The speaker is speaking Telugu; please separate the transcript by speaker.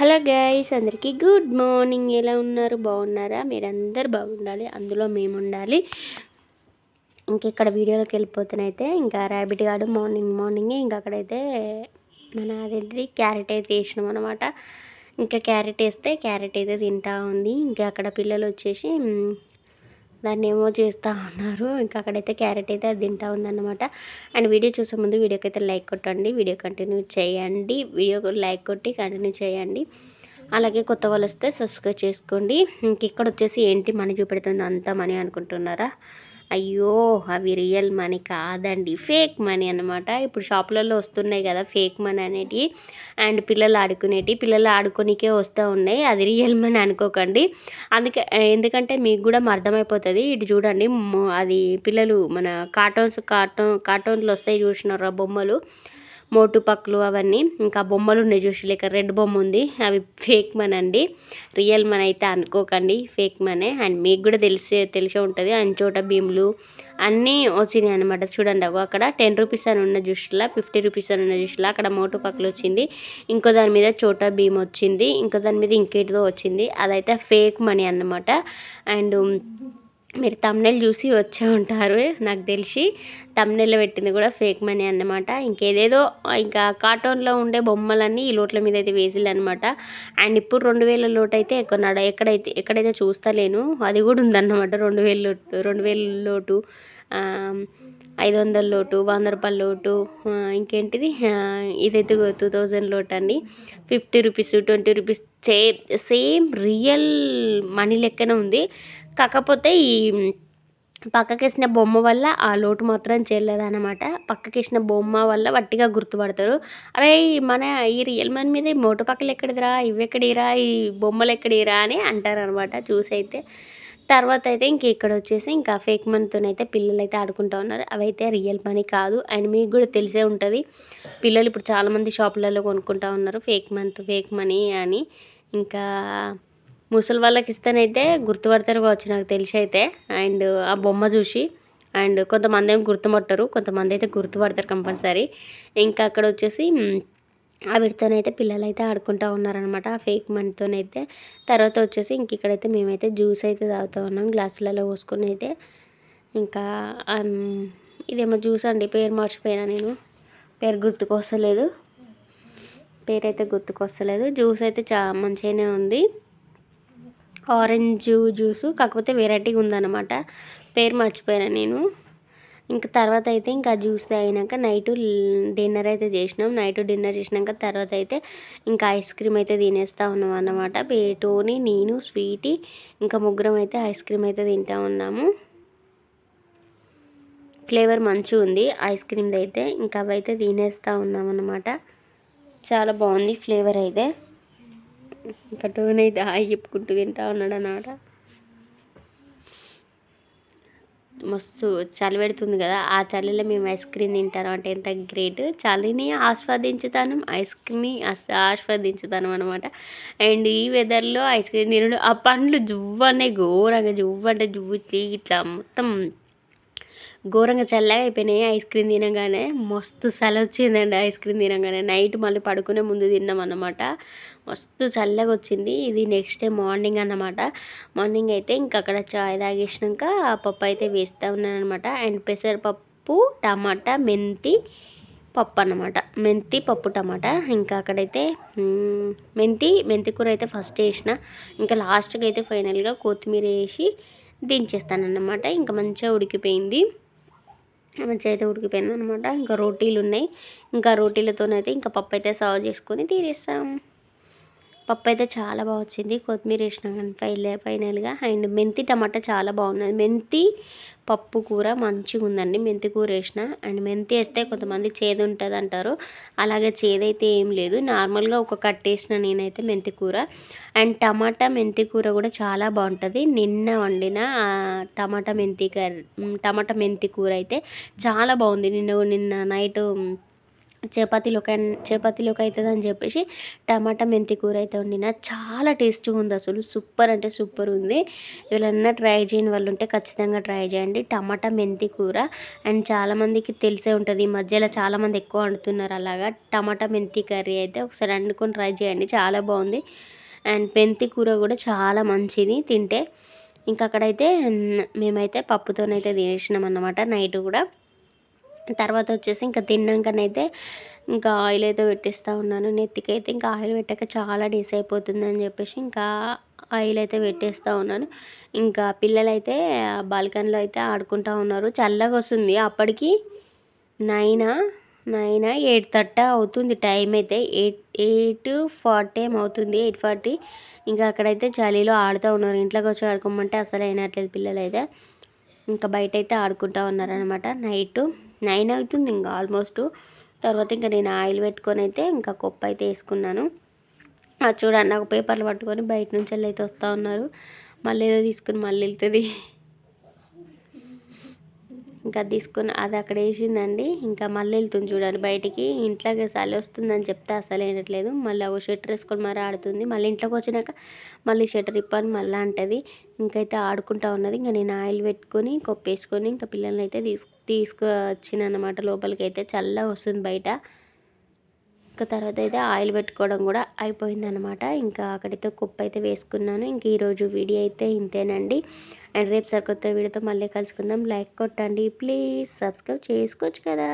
Speaker 1: హలో గైస్ అందరికీ గుడ్ మార్నింగ్ ఎలా ఉన్నారు? బాగున్నారా? మీరందరూ బాగుండాలి. అందులో మేము ఉండాలి ఇంకెక్కడ వీడియోలోకి వెళ్ళిపోతేనైతే ఇంకా ర్యాబిట్ గాడు మార్నింగ్ మార్నింగే ఇంకా అక్కడైతే మన అదేంటిది? క్యారెట్ అయితే వేసినాం అనమాట ఇంకా క్యారెట్ వేస్తే క్యారెట్ అయితే తింటా ఉంది. ఇంకా అక్కడ పిల్లలు వచ్చేసి దాన్ని ఏమో చేస్తూ ఉన్నారు ఇంకా అక్కడైతే క్యారెట్ అయితే అది తింటా ఉందన్నమాట. అండ్ వీడియో చూసే ముందు వీడియోకి అయితే లైక్ కొట్టండి. వీడియో కంటిన్యూ చేయండి. వీడియో లైక్ కొట్టి కంటిన్యూ చేయండి. అలాగే కొత్త వాళ్ళు వస్తే సబ్స్క్రైబ్ చేసుకోండి. ఇంక ఇక్కడ వచ్చేసి ఏంటి మనీ చూపెడుతుంది అంతా మనీ అనుకుంటున్నారా? అయ్యో అవి రియల్ మనీ కాదండి. ఫేక్ మనీ అనమాట ఇప్పుడు షాపులలో వస్తున్నాయి కదా ఫేక్ మనీ అనేటివి అండ్ పిల్లలు ఆడుకునేటి పిల్లలు ఆడుకోనికే వస్తూ ఉన్నాయి. అది రియల్ మనీ అనుకోకండి. అందుకే ఎందుకంటే మీకు కూడా అర్థమైపోతుంది. ఇటు చూడండి అది పిల్లలు మన కార్టూన్స్ కార్టూన్ కార్టూన్లు వస్తాయి చూసినారా బొమ్మలు. మోటు పక్కలు అవన్నీ. ఇంకా బొమ్మలు ఉన్నాయి చూసి లేక రెడ్ బొమ్మ ఉంది. అవి ఫేక్ మన్ అండి. రియల్ మన్ అయితే అనుకోకండి. Fake Mane. అండ్ మీకు కూడా తెలిసే తెలిసే ఉంటుంది. అండ్ చోట భీములు అన్నీ వచ్చినాయి అనమాట చూడండి అగో అక్కడ టెన్ రూపీస్ అని ఉన్న జ్యూస్లా ఫిఫ్టీ రూపీస్ అని ఉన్న జ్యూస్లా అక్కడ మోటు పక్కలు వచ్చింది. ఇంకో దాని మీద చోటా భీమ్ వచ్చింది. ఇంకో దాని మీద ఇంకేటిదో వచ్చింది. అదైతే ఫేక్ మనీ అన్నమాట. అండ్ మీరు తమ్నెల్ చూసి వచ్చే ఉంటారు నాకు తెలిసి. తమ్నెల్ పెట్టింది కూడా ఫేక్ మనీ అన్నమాట. ఇంకేదేదో ఇంకా కార్టూన్లో ఉండే బొమ్మలన్నీ ఈ లోట్ల మీద అయితే వేసిల్లు అనమాట అండ్ ఇప్పుడు రెండు వేల లోటు అయితే ఎక్కడ ఎక్కడైతే ఎక్కడైతే చూస్తలేను అది కూడా ఉందన్నమాట. రెండు వేల లోటు రెండు వేల లోటు ఐదు వందల లోటు వంద రూపాయల లోటు ఇంకేంటిది? ఇదైతే టూ థౌజండ్ లోటు అండి. ఫిఫ్టీ రూపీస్ ట్వంటీ రూపీస్ సే సేమ్ రియల్ మనీ లెక్కనే ఉంది. కాకపోతే ఈ పక్కకేసిన బొమ్మ వల్ల ఆ లోటు మాత్రం చేయలేదన్నమాట పక్కకేసిన బొమ్మ వల్ల వట్టిగా గుర్తుపడతారు. అరే మన ఈ రియల్ మనీ మీద ఈ మోటు పక్కలు ఎక్కడిదిరా ఇవి ఎక్కడిరా ఈ బొమ్మలు ఎక్కడిరా అని అంటారు అనమాట చూసి అయితే తర్వాత అయితే ఇంక ఇక్కడ వచ్చేసి ఇంకా ఫేక్ మనీతోనైతే పిల్లలు అయితే ఆడుకుంటూ ఉన్నారు. అవైతే రియల్ మనీ కాదు. అండ్ మీకు కూడా తెలిసే ఉంటుంది పిల్లలు ఇప్పుడు చాలామంది షాపులలో కొనుక్కుంటూ ఉన్నారు. ఫేక్ మంత్ ఫేక్ మనీ అని. ఇంకా ముసలి వాళ్ళకి ఇస్తేనైతే గుర్తుపడతారు కావచ్చు నాకు తెలిసి అయితే. అండ్ ఆ బొమ్మ చూసి అండ్ కొంతమంది ఏమో గుర్తుపట్టరు కొంతమంది అయితే గుర్తుపడతారు కంపల్సరీ. ఇంకా అక్కడ వచ్చేసి వీటితోనైతే పిల్లలు అయితే ఆడుకుంటూ ఉన్నారనమాట ఆ ఫేక్ మనీతోనైతే. తర్వాత వచ్చేసి ఇంక ఇక్కడైతే మేమైతే జ్యూస్ అయితే తాగుతూ ఉన్నాం. గ్లాసులలో పోసుకొని అయితే ఇంకా ఇదేమో జ్యూస్ అండి. పేరు మర్చిపోయినా నేను. పేరు గుర్తుకొస్తలేదు. పేరు అయితే గుర్తుకొస్తలేదు. జ్యూస్ అయితే చా మంచిగానే ఉంది. ఆరెంజ్ జ్యూసు కాకపోతే వెరైటీగా ఉందన్నమాట పేరు మర్చిపోయాను నేను. ఇంకా తర్వాత అయితే ఇంకా జ్యూస్ తాగినాక నైట్ డిన్నర్ అయితే చేసినాం. నైట్ డిన్నర్ చేసినాక తర్వాత అయితే ఇంకా ఐస్ క్రీమ్ అయితే తినేస్తూ ఉన్నాం అన్నమాట. పేటోని నేను స్వీటీ ఇంకా ముగ్గురం అయితే ఐస్ క్రీమ్ అయితే తింటా ఉన్నాము. ఫ్లేవర్ మంచిగా ఉంది. ఐస్ క్రీమ్ది అయితే ఇంకా అవైతే తినేస్తూ ఉన్నాం అన్నమాట. చాలా బాగుంది ఫ్లేవర్ అయితే. ఇంకా టోన్ అయితే హాయి చెప్పుకుంటూ తింటా ఉన్నాడు అన్నమాట. మస్తు చలి పెడుతుంది కదా ఆ చలిలో మేము ఐస్ క్రీమ్ తింటాను అంటే ఎంత గ్రేట్ చలిని ఆస్వాదించుతాను ఐస్ క్రీమ్ని ఆస్వాదించుతాను అనమాట అండ్ ఈ వెదర్లో ఐస్ క్రీమ్ తినడం ఆ పండ్లు జువ్వు అనే ఘోరంగా జువ్వు అంటే జువ్వు ఇట్లా మొత్తం ఘోరంగా చల్లగా అయిపోయినాయి ఐస్ క్రీమ్ తినగానే. మస్తు చలి వచ్చిందండి ఐస్ క్రీమ్ తినగానే. నైట్ మళ్ళీ పడుకునే ముందు తిన్నాం అనమాట మస్తు చల్లగా వచ్చింది ఇది నెక్స్ట్ డే మార్నింగ్ అన్నమాట. మార్నింగ్ అయితే ఇంక అక్కడ చాయ్ తాగేసినాక ఆ పప్పు అయితే వేస్తూ ఉన్నాను అనమాట అండ్ పెసరపప్పు టమాటా మెంతి పప్పు అనమాట మెంతి పప్పు టమాటా. ఇంకా అక్కడైతే మెంతి మెంతి కూర అయితే ఫస్ట్ వేసిన. ఇంకా లాస్ట్కి అయితే ఫైనల్గా కొత్తిమీర వేసి దించేస్తానన్నమాట. ఇంకా మంచిగా ఉడికిపోయింది. మంచిగా అయితే ఉడికిపోయింది అనమాట ఇంకా రోటీలు ఉన్నాయి. ఇంకా రోటీలతోనైతే ఇంకా పప్పు అయితే సర్వ్ చేసుకొని తీరేస్తాం పప్పు అయితే చాలా బాగా వచ్చింది. కొత్తిమీర వేసినాం కానీ ఫైల్ ఫైనల్గా అండ్ మెంతి టమాటా చాలా బాగున్నది. మెంతి పప్పు కూర మంచిగా ఉందండి. మెంతి కూర వేసిన అండ్ మెంతి వేస్తే కొంతమంది చేదు ఉంటుంది అంటారు. అలాగే చేదైతే ఏం లేదు. నార్మల్గా ఒక కట్టేసిన నేనైతే మెంతి కూర. అండ్ టమాటా మెంతి కూర కూడా చాలా బాగుంటుంది. నిన్న వండిన టమాటా మెంతి కర్రీ టమాటా మెంతి కూర అయితే చాలా బాగుంది. నిన్న నిన్న నైట్ చపాతీలోకి చపాతీలోకి అవుతుంది అని చెప్పేసి టమాటా మెంతి కూర అయితే వండిన చాలా టేస్ట్గా ఉంది అసలు. సూపర్ అంటే సూపర్ ఉంది. ఎవరన్నా ట్రై చేయని వాళ్ళు ఉంటే ఖచ్చితంగా ట్రై చేయండి. టమాటా మెంతి కూర అండ్ చాలామందికి తెలిసే ఉంటుంది. ఈ మధ్యలో చాలామంది ఎక్కువ వండుతున్నారు అలాగా. టమాటా మెంతి కర్రీ అయితే ఒకసారి వండుకొని ట్రై చేయండి. చాలా బాగుంది. అండ్ మెంతి కూర కూడా చాలా మంచిది తింటే. ఇంకా అక్కడైతే మేమైతే పప్పుతోనైతే తినేసినాం అన్నమాట నైట్ కూడా. తర్వాత వచ్చేసి ఇంకా తిన్నాకనైతే ఇంకా ఆయిల్ అయితే పెట్టేస్తూ ఉన్నాను. నెత్తికైతే ఇంకా ఆయిల్ పెట్టాక చాలా డేస్ అయిపోతుంది అని చెప్పేసి ఇంకా ఆయిల్ అయితే పెట్టేస్తూ ఉన్నాను. ఇంకా పిల్లలైతే బాల్కనీలో అయితే ఆడుకుంటూ ఉన్నారు. చల్లగా వస్తుంది అప్పటికి నైనా నైన్ ఎయిట్ థర్టీ అవుతుంది టైం అయితే. ఎయిట్ ఎయిట్ ఫార్టీ ఏం అవుతుంది. Eight forty. ఇంకా అక్కడైతే చలిలో ఆడుతూ ఉన్నారు. ఇంట్లోకి వచ్చి ఆడుకోమంటే అసలు అయినట్లేదు పిల్లలైతే. ఇంకా బయట అయితే ఆడుకుంటూ ఉన్నారనమాట నైట్ నైన్ అవుతుంది ఇంకా ఆల్మోస్ట్ తర్వాత ఇంకా నేను ఆయిల్ పెట్టుకొని అయితే ఇంకా కొప్ప అయితే వేసుకున్నాను. అది చూడండి నాకు పేపర్లు పట్టుకొని బయట నుంచి వెళ్ళి అయితే వస్తూ ఉన్నారు. మళ్ళీ ఏదో తీసుకుని మళ్ళీ వెళ్తుంది. ఇంకా తీసుకుని అది అక్కడ వేసిందండి. ఇంకా మళ్ళీ వెళ్తుంది చూడండి బయటికి. ఇంట్లోకి చలి వస్తుందని చెప్తే అసలు వినట్లేదు. మళ్ళీ ఒక షెటర్ వేసుకొని మరీ ఆడుతుంది. మళ్ళీ ఇంట్లోకి వచ్చినాక మళ్ళీ షెటర్ ఇప్పని మళ్ళీ అంటది. ఇంకైతే ఆడుకుంటా ఉన్నది. ఇంకా నేను ఆయిల్ పెట్టుకొని కొప్పేసుకొని ఇంకా పిల్లల్ని అయితే తీసుకు తీసుకొచ్చిన అనమాట లోపలికి అయితే చల్లగా వస్తుంది బయట. ఇంకా తర్వాత అయితే ఆయిల్ పెట్టుకోవడం కూడా అయిపోయిందనమాట ఇంకా అక్కడితో కుప్ప అయితే వేసుకున్నాను. ఇంక ఈరోజు వీడియో అయితే ఇంతేనండి. అండ్ రేపు సరికొత్త వీడియోతో మళ్ళీ కలుసుకుందాం. లైక్ కొట్టండి. ప్లీజ్ సబ్స్క్రైబ్ చేసుకోవచ్చు కదా.